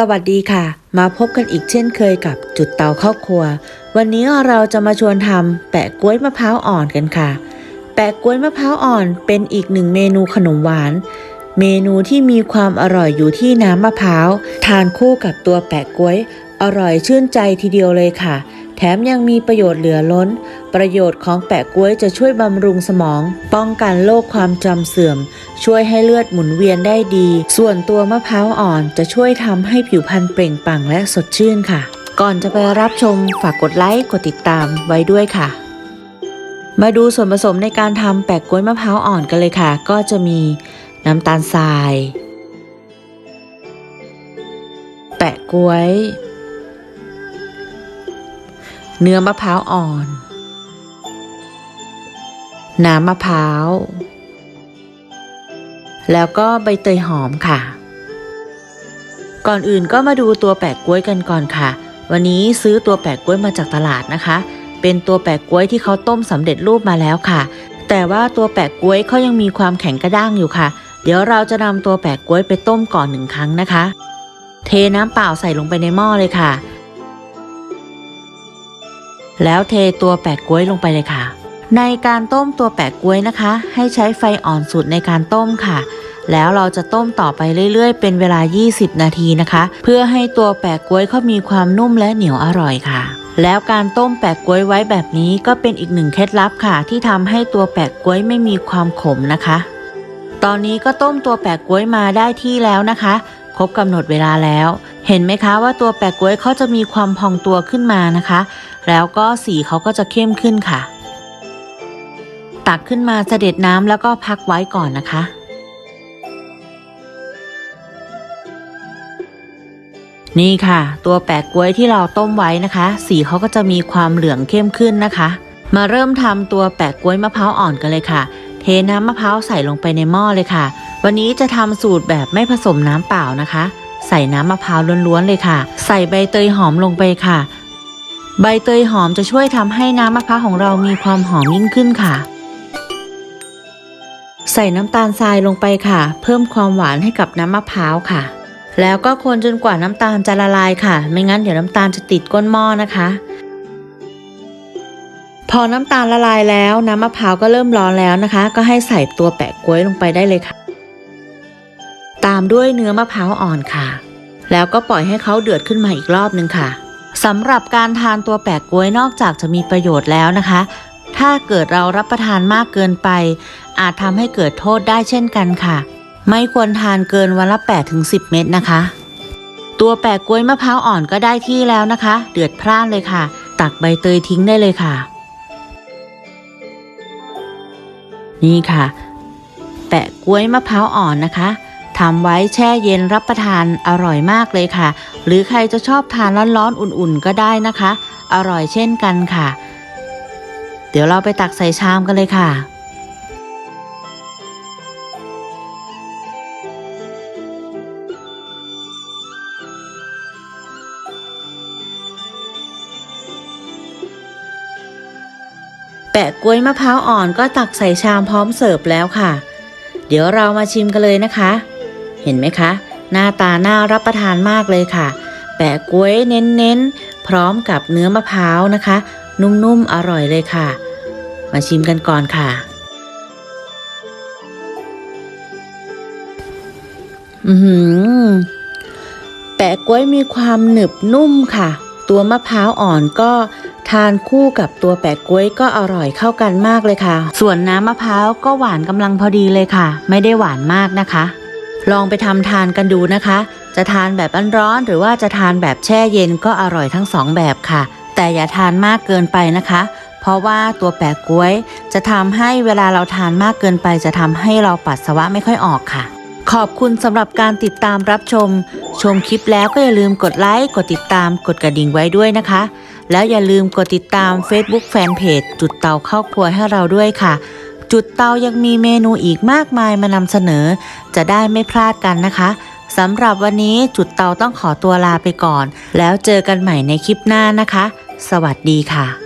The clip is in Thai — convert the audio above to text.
สวัสดีค่ะ มาพบกันอีกเช่นเคยกับจุดเตาข้าครัว วันนี้เราจะมาชวนทำแปะกล้วยมะพร้าวอ่อนกันค่ะ แปะกล้วยมะพร้าวอ่อนเป็นอีกหนึ่งเมนูขนมหวาน เมนูที่มีความอร่อยอยู่ที่น้ำมะพร้าวทานคู่กับตัวแปะกล้วย อร่อยชื่นใจทีเดียวเลยค่ะ แถมยังมีประโยชน์เหลือล้น ประโยชน์ของแปะกล้วยจะช่วยบำรุงสมอง ป้องกันโรคความจำเสื่อม ช่วยให้เลือดหมุนเวียนได้ดี ส่วนตัวมะพร้าวอ่อนจะช่วยทำให้ผิวพรรณเปล่งปลั่งและสดชื่นค่ะ ก่อนจะไปรับชมฝากกดไลค์กดติดตามไว้ด้วยค่ะ มาดูส่วนผสมในการทำแปะกล้วยมะพร้าวอ่อนกันเลยค่ะ ก็จะมีน้ำตาลทราย แปะกล้วย เนื้อมะพร้าวอ่อน น้ำมะพร้าว แล้วก็ใบเตยหอมค่ะ ก่อนอื่นก็มาดูตัวแปะกล้วยกันก่อนค่ะ วันนี้ซื้อตัวแปะกล้วยมาจากตลาดนะคะ เป็นตัวแปะกล้วยที่เขาต้มสำเร็จรูปมาแล้วค่ะ แต่ว่าตัวแปะกล้วยเขายังมีความแข็งกระด้างอยู่ค่ะ เดี๋ยวเราจะนำตัวแปะกล้วยไปต้มก่อนหนึ่งครั้งนะคะ เทน้ำเปล่าใส่ลงไปในหม้อเลยค่ะ แล้วเทตัวแปะกล้วยลงไปเลยค่ะ ในการต้มตัวแปะกล้วยนะคะ ให้ใช้ไฟอ่อนสุดในการต้มค่ะ แล้วเราจะต้มต่อไปเรื่อยๆ เป็นเวลา 20 นาทีนะคะ เพื่อให้ตัวแปะกล้วยเขามีความนุ่มและเหนียวอร่อยค่ะ แล้วการต้มแปะกล้วยไว้แบบนี้ก็เป็นอีกหนึ่งเคล็ดลับค่ะ ที่ทำให้ตัวแปะกล้วยไม่มีความขมนะคะ ตอนนี้ก็ต้มตัวแปะกล้วยมาได้ที่แล้วนะคะครบกำหนดเวลาแล้ว เห็นไหมคะว่าตัวแปะกล้วยเขาจะมีความพองตัวขึ้นมานะคะ แล้วก็สีเขาก็จะเข้มขึ้นค่ะ ตักขึ้นมาเสด็จน้ำแล้วก็พักไว้ก่อนนะคะ นี่ค่ะ ตัวแปะกล้วยที่เราต้มไว้นะคะ สีเขาก็จะมีความเหลืองเข้มขึ้นนะคะ มาเริ่มทำตัวแปะกล้วยมะพร้าวอ่อนกันเลยค่ะ เทน้ำมะพร้าวใส่ลงไปในหม้อเลยค่ะ วันนี้จะทำสูตรแบบไม่ผสมน้ำเปล่านะคะ ใส่น้ำมะพร้าวล้วนๆเลยค่ะ ใส่ใบเตยหอมลงไปค่ะใบเตยหอมจะช่วยทำให้น้ำมะพร้าวของเรามีความหอมยิ่งขึ้นค่ะ ใส่น้ำตาลทรายลงไปค่ะ เพิ่มความหวานให้กับน้ำมะพร้าวค่ะ แล้วก็คนจนกว่าน้ำตาลจะละลายค่ะ ไม่งั้นเดี๋ยวน้ำตาลจะติดก้นหม้อนะคะ พอน้ำตาลละลายแล้วน้ำมะพร้าวก็เริ่มร้อนแล้วนะคะ ก็ให้ใส่ตัวแปะกล้วยลงไปได้เลยค่ะ ตามด้วยเนื้อมะพร้าวอ่อนค่ะ แล้วก็ปล่อยให้เขาเดือดขึ้นมาอีกรอบนึงค่ะสำหรับการทานตัวแปะกล้วยนอกจากจะมีประโยชน์แล้วนะคะ ถ้าเกิดเรารับประทานมากเกินไป อาจทำให้เกิดโทษได้เช่นกันค่ะ ไม่ควรทานเกินวันละ8ถึง10 เม็ดนะคะ ตัวแปะกล้วยมะพร้าวอ่อนก็ได้ที่แล้วนะคะ เดือดพร่านเลยค่ะ ตักใบเตยทิ้งได้เลยค่ะ นี่ค่ะ แปะกล้วยมะพร้าวอ่อนนะคะทำไว้แช่เย็นรับประทานอร่อยมากเลยค่ะ หรือใครจะชอบทานร้อนๆอุ่นๆก็ได้นะคะ อร่อยเช่นกันค่ะ เดี๋ยวเราไปตักใส่ชามกันเลยค่ะ ปะกล้วยมะพร้าวอ่อนก็ตักใส่ชามพร้อมเสิร์ฟแล้วค่ะ เดี๋ยวเรามาชิมกันเลยนะคะ เห็นไหมคะ หน้าตาน่ารับประทานมากเลยค่ะ แปะกล้วยเน้นๆ พร้อมกับเนื้อมะพร้าวนะคะ นุ่มๆ อร่อยเลยค่ะ มาชิมกันก่อนค่ะ อือหือแปะกล้วยมีความหนึบนุ่มค่ะ ตัวมะพร้าวอ่อนก็ ทานคู่กับตัวแปะกล้วยก็อร่อยเข้ากันมากเลยค่ะ ส่วนน้ำมะพร้าวก็หวานกำลังพอดีเลยค่ะ ไม่ได้หวานมากนะคะ ลองไปทำทานกันดูนะคะ จะทานแบบร้อนหรือว่าจะทานแบบแช่เย็นก็อร่อยทั้งสองแบบค่ะ แต่อย่าทานมากเกินไปนะคะ เพราะว่าตัวแปะกล้วย จะทำให้เวลาเราทานมากเกินไป จะทำให้เราปัสสาวะไม่ค่อยออกค่ะขอบคุณสำหรับการติดตามรับชม ชมคลิปแล้วก็อย่าลืมกดไลค์ กดติดตาม กดกระดิ่งไว้ด้วยนะคะ แล้วอย่าลืมกดติดตาม Facebook Fanpage จุดเตาเข้าครัวให้เราด้วยค่ะ จุดเตายังมีเมนูอีกมากมายมานำเสนอ จะได้ไม่พลาดกันนะคะสำหรับวันนี้จุดเตาต้องขอตัวลาไปก่อน แล้วเจอกันใหม่ในคลิปหน้านะคะ สวัสดีค่ะ